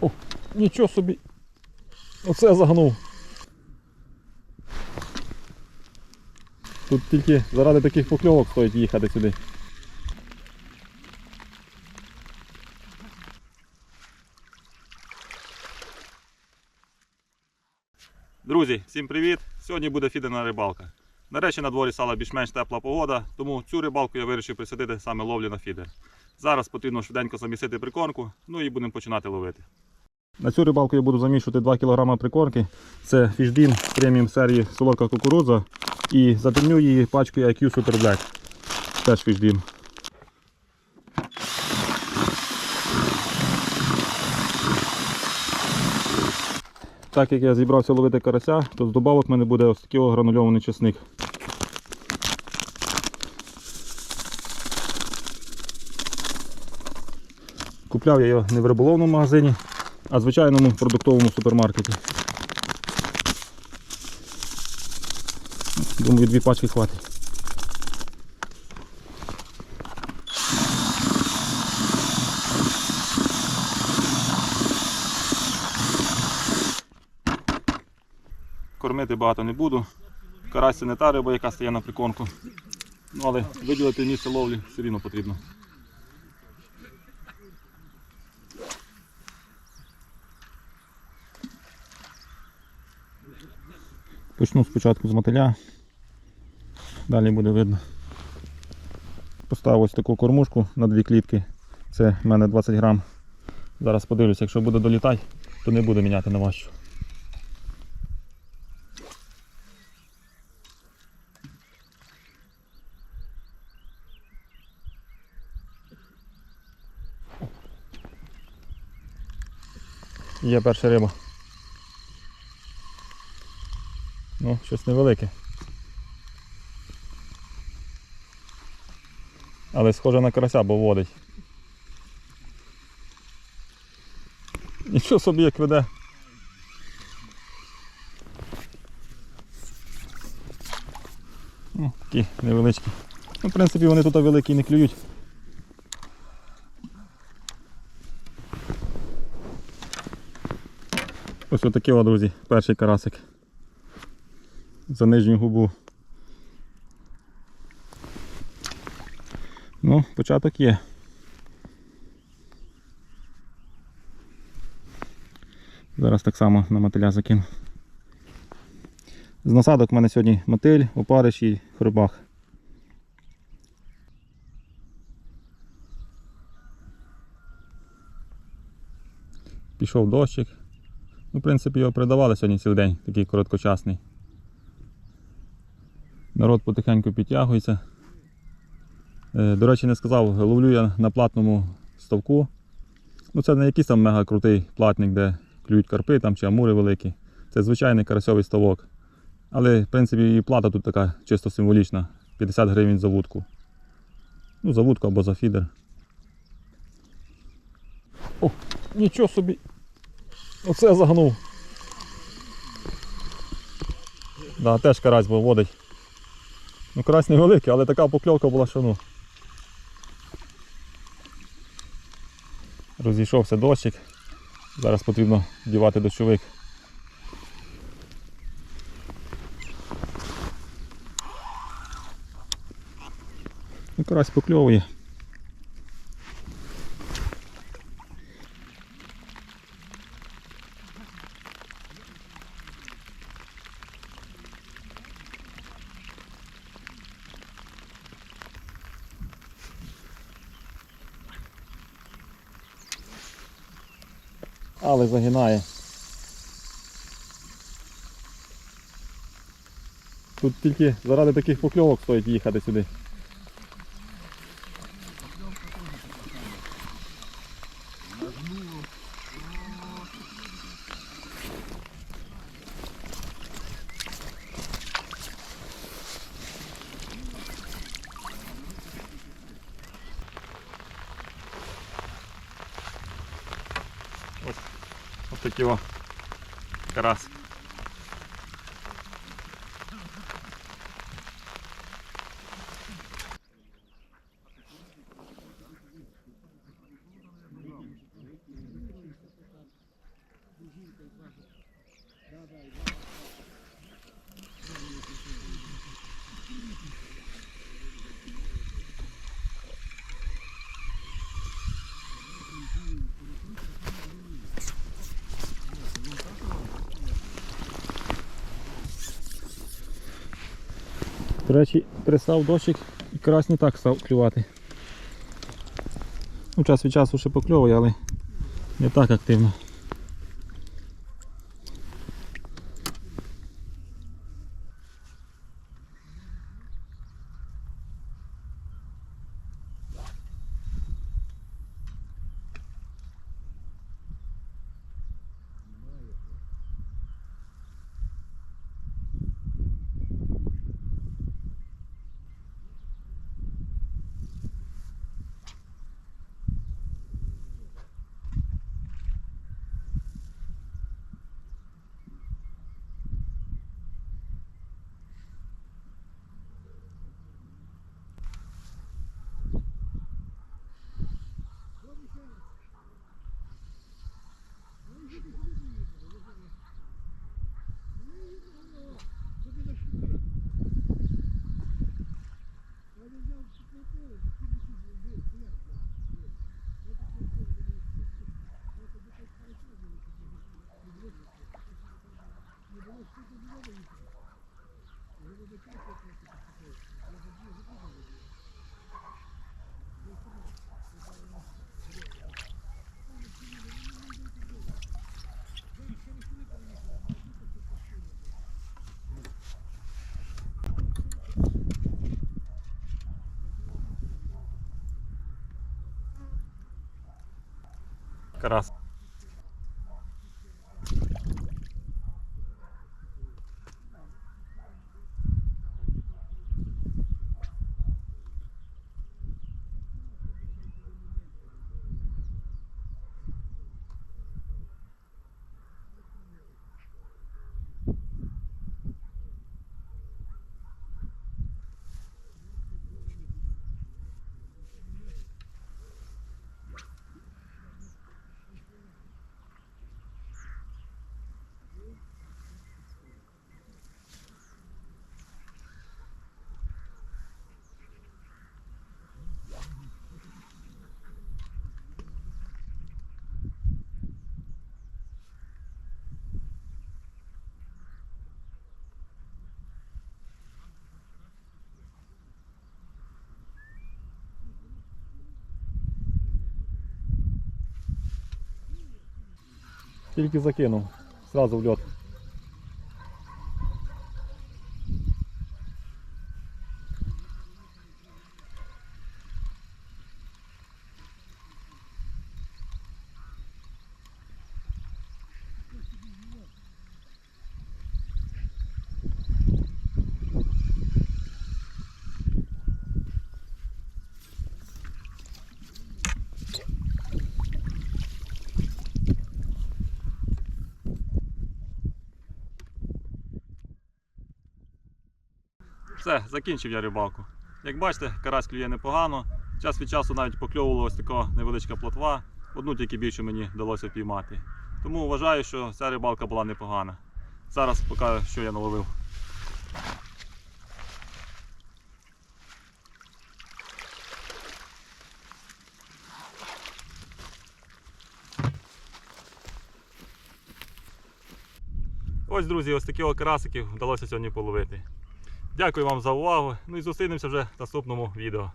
О, нічого собі. Оце загнув. Тут тільки заради таких покльовок стоїть їхати сюди. Друзі, всім привіт! Сьогодні буде фідерна рибалка. Нарешті на дворі стала більш-менш тепла погода, тому цю рибалку я вирішив присадити саме ловлі на фідер. Зараз потрібно швиденько замісити прикормку, ну і будемо починати ловити. На цю рибалку я буду замішувати 2 кг прикормки. Це фішбін преміум серії солодка кукурудза. І затемню її пачкою IQ Super Black. Теж фішбін. Так як я зібрався ловити карася, то з добавок в мене буде ось такий гранульований чесник. Купляв я його не в риболовному магазині, а в звичайному продуктовому супермаркеті. Думаю, дві пачки хватить. Кормити багато не буду. Карась це не та риба, яка стає на прикормку. Ну, але виділити місце ловлі все рівно потрібно. Почну спочатку з мотиля, далі буде видно. Поставив ось таку кормушку на дві клітки. Це в мене 20 грам. Зараз подивлюся, якщо буде долітати, то не буду міняти на важчу. Є перша риба. Ну, щось невелике. Але схоже на карася, бо водить. Нічого собі як веде. Ну, такі невеличкі. Ну, в принципі, вони тут великі не клюють. Ось отакий, друзі, перший карасик за нижню губу. Ну, початок є. Зараз так само на мотиля закину. З насадок в мене сьогодні мотиль, опариш і хробах. Пішов дощик. Ну, в принципі, його придавали сьогодні цілий день, такий короткочасний. Народ потихеньку підтягується. Е, До речі, не сказав, ловлю я на платному ставку. Ну, Це не якийсь там мега крутий платник, де клюють карпи там, чи амури великі. Це звичайний карасьовий ставок. Але в принципі і плата тут така чисто символічна. 50 гривень за вудку. Ну, за вудку або за фідер. О, нічого собі. Оце загнув. Да, теж карась був водить. Ну, карась невеликий, але така покльовка була, що ну. Розійшовся дощик. Зараз потрібно дівати дощовик. Ну, карась покльовує. Але загинає. Тут тільки заради таких покльовок стоїть їхати сюди. Ось такі о карась. До речі, перестав дощик і карась так став клювати. Ну, час від часу ще покльовує, але не так активно. Карас. Тільки закинув, зразу в льот. Все, закінчив я рибалку. Як бачите, карась клює непогано. Час від часу навіть покльовувала ось така невеличка плотва. Одну тільки більше мені вдалося впіймати. Тому вважаю, що ця рибалка була непогана. Зараз покажу, що я наловив. Ось, друзі, ось такі карасиків вдалося сьогодні половити. Дякую вам за увагу. Ну і зустрінемося вже в наступному відео.